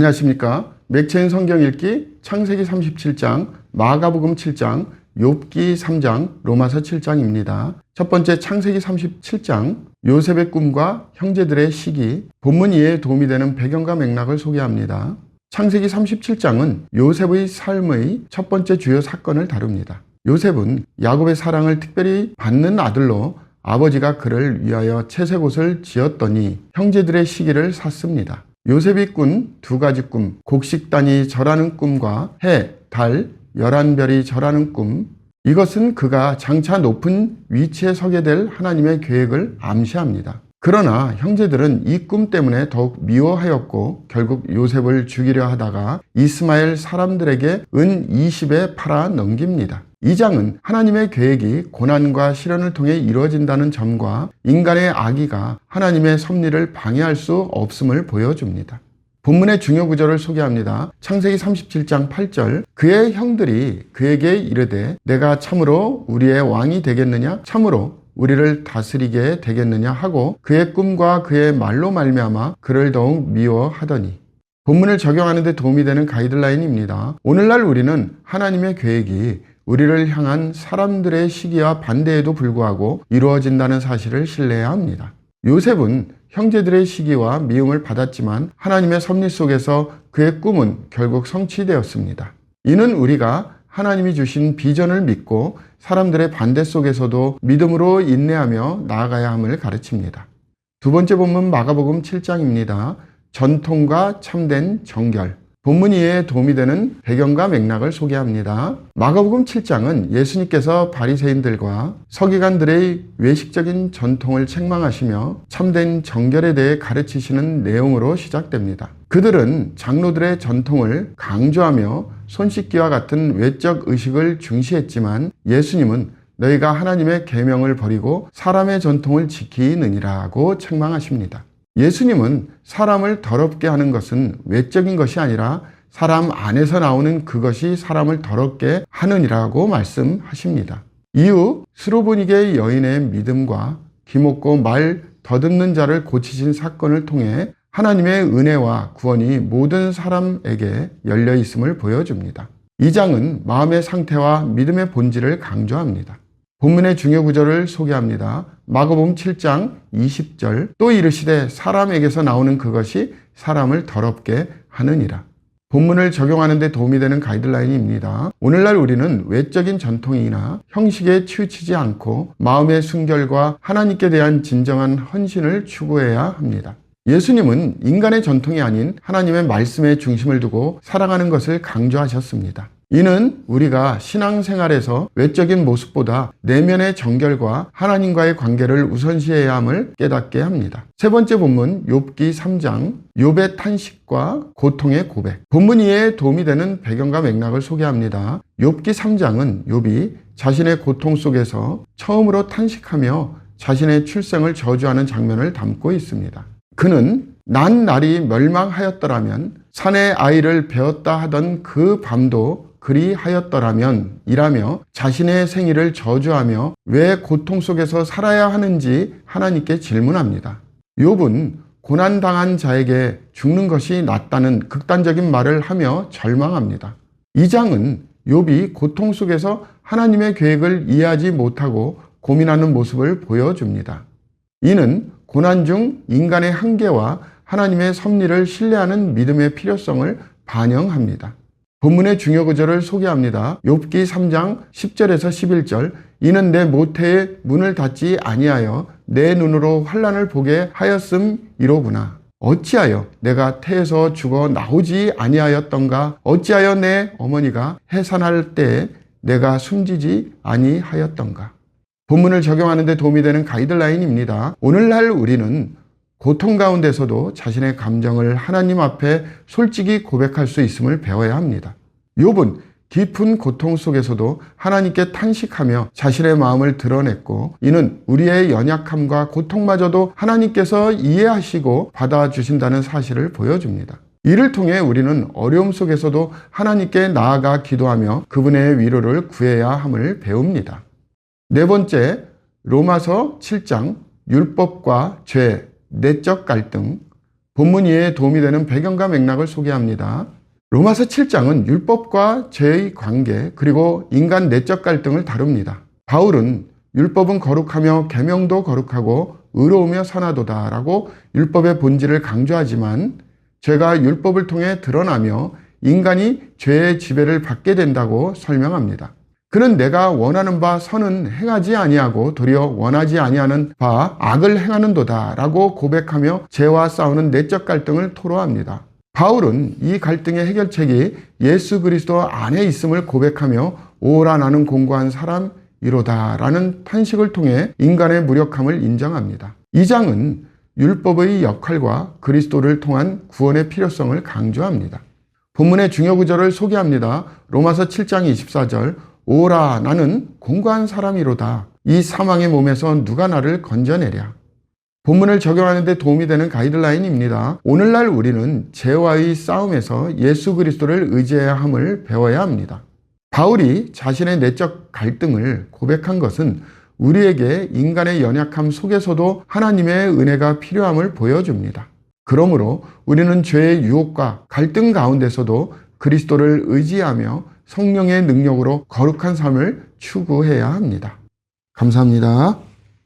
안녕하십니까. 맥체인 성경 읽기 창세기 37장, 마가복음 7장, 욥기 3장, 로마서 7장입니다. 첫 번째 창세기 37장, 요셉의 꿈과 형제들의 시기, 본문 이해에 도움이 되는 배경과 맥락을 소개합니다. 창세기 37장은 요셉의 삶의 첫 번째 주요 사건을 다룹니다. 요셉은 야곱의 사랑을 특별히 받는 아들로 아버지가 그를 위하여 채색옷을 지었더니 형제들의 시기를 샀습니다. 요셉이 꾼 두 가지 꿈, 곡식단이 절하는 꿈과 해, 달, 열한 별이 절하는 꿈. 이것은 그가 장차 높은 위치에 서게 될 하나님의 계획을 암시합니다. 그러나 형제들은 이 꿈 때문에 더욱 미워하였고 결국 요셉을 죽이려 하다가 이스마엘 사람들에게 은 20에 팔아 넘깁니다. 이 장은 하나님의 계획이 고난과 시련을 통해 이루어진다는 점과 인간의 악의가 하나님의 섭리를 방해할 수 없음을 보여줍니다. 본문의 중요 구절을 소개합니다. 창세기 37장 8절 그의 형들이 그에게 이르되 내가 참으로 우리의 왕이 되겠느냐 참으로 우리를 다스리게 되겠느냐 하고 그의 꿈과 그의 말로 말미암아 그를 더욱 미워하더니 본문을 적용하는 데 도움이 되는 가이드라인입니다. 오늘날 우리는 하나님의 계획이 우리를 향한 사람들의 시기와 반대에도 불구하고 이루어진다는 사실을 신뢰해야 합니다. 요셉은 형제들의 시기와 미움을 받았지만 하나님의 섭리 속에서 그의 꿈은 결국 성취되었습니다. 이는 우리가 하나님이 주신 비전을 믿고 사람들의 반대 속에서도 믿음으로 인내하며 나아가야 함을 가르칩니다. 두 번째 본문 마가복음 7장입니다. 전통과 참된 정결. 본문 이해에 도움이 되는 배경과 맥락을 소개합니다. 마가복음 7장은 예수님께서 바리새인들과 서기관들의 외식적인 전통을 책망하시며 참된 정결에 대해 가르치시는 내용으로 시작됩니다. 그들은 장로들의 전통을 강조하며 손 씻기와 같은 외적 의식을 중시했지만 예수님은 너희가 하나님의 계명을 버리고 사람의 전통을 지키느니라고 책망하십니다. 예수님은 사람을 더럽게 하는 것은 외적인 것이 아니라 사람 안에서 나오는 그것이 사람을 더럽게 하느니라고 말씀하십니다. 이후 스로보니게 여인의 믿음과 기먹고 말 더듬는 자를 고치신 사건을 통해 하나님의 은혜와 구원이 모든 사람에게 열려 있음을 보여줍니다. 이 장은 마음의 상태와 믿음의 본질을 강조합니다. 본문의 중요 구절을 소개합니다. 마가복음 7장 20절 또 이르시되 사람에게서 나오는 그것이 사람을 더럽게 하느니라. 본문을 적용하는 데 도움이 되는 가이드라인입니다. 오늘날 우리는 외적인 전통이나 형식에 치우치지 않고 마음의 순결과 하나님께 대한 진정한 헌신을 추구해야 합니다. 예수님은 인간의 전통이 아닌 하나님의 말씀에 중심을 두고 살아가는 것을 강조하셨습니다. 이는 우리가 신앙생활에서 외적인 모습보다 내면의 정결과 하나님과의 관계를 우선시해야 함을 깨닫게 합니다. 세 번째 본문 욥기 3장 욥의 탄식과 고통의 고백. 본문 이에 도움이 되는 배경과 맥락을 소개합니다. 욥기 3장은 욥이 자신의 고통 속에서 처음으로 탄식하며 자신의 출생을 저주하는 장면을 담고 있습니다. 그는 난 날이 멸망하였더라면 산의 아이를 베었다 하던 그 밤도 그리하였더라면 이라며 자신의 생일을 저주하며 왜 고통 속에서 살아야 하는지 하나님께 질문합니다. 욥은 고난당한 자에게 죽는 것이 낫다는 극단적인 말을 하며 절망합니다. 이 장은 욥이 고통 속에서 하나님의 계획을 이해하지 못하고 고민하는 모습을 보여줍니다. 이는 고난 중 인간의 한계와 하나님의 섭리를 신뢰하는 믿음의 필요성을 반영합니다. 본문의 중요 구절을 소개합니다. 욥기 3장 10절에서 11절 이는 내 모태의 문을 닫지 아니하여 내 눈으로 환란을 보게 하였음이로구나. 어찌하여 내가 태에서 죽어 나오지 아니하였던가 어찌하여 내 어머니가 해산할 때에 내가 숨지지 아니하였던가 본문을 적용하는 데 도움이 되는 가이드라인입니다. 오늘날 우리는 고통 가운데서도 자신의 감정을 하나님 앞에 솔직히 고백할 수 있음을 배워야 합니다. 욥은 깊은 고통 속에서도 하나님께 탄식하며 자신의 마음을 드러냈고 이는 우리의 연약함과 고통마저도 하나님께서 이해하시고 받아주신다는 사실을 보여줍니다. 이를 통해 우리는 어려움 속에서도 하나님께 나아가 기도하며 그분의 위로를 구해야 함을 배웁니다. 네 번째, 로마서 7장 율법과 죄, 내적 갈등. 본문 이해에 도움이 되는 배경과 맥락을 소개합니다. 로마서 7장은 율법과 죄의 관계 그리고 인간 내적 갈등을 다룹니다. 바울은 율법은 거룩하며 계명도 거룩하고 의로우며 선하도다라고 율법의 본질을 강조하지만 죄가 율법을 통해 드러나며 인간이 죄의 지배를 받게 된다고 설명합니다. 그는 내가 원하는 바 선은 행하지 아니하고 도리어 원하지 아니하는 바 악을 행하는도다 라고 고백하며 죄와 싸우는 내적 갈등을 토로합니다. 바울은 이 갈등의 해결책이 예수 그리스도 안에 있음을 고백하며 오라 나는 공고한 사람이로다 라는 탄식을 통해 인간의 무력함을 인정합니다. 이 장은 율법의 역할과 그리스도를 통한 구원의 필요성을 강조합니다. 본문의 중요 구절을 소개합니다. 로마서 7장 24절 오라 나는 공고한 사람이로다. 이 사망의 몸에서 누가 나를 건져내랴. 본문을 적용하는 데 도움이 되는 가이드라인입니다. 오늘날 우리는 죄와의 싸움에서 예수 그리스도를 의지해야 함을 배워야 합니다. 바울이 자신의 내적 갈등을 고백한 것은 우리에게 인간의 연약함 속에서도 하나님의 은혜가 필요함을 보여줍니다. 그러므로 우리는 죄의 유혹과 갈등 가운데서도 그리스도를 의지하며 성령의 능력으로 거룩한 삶을 추구해야 합니다. 감사합니다.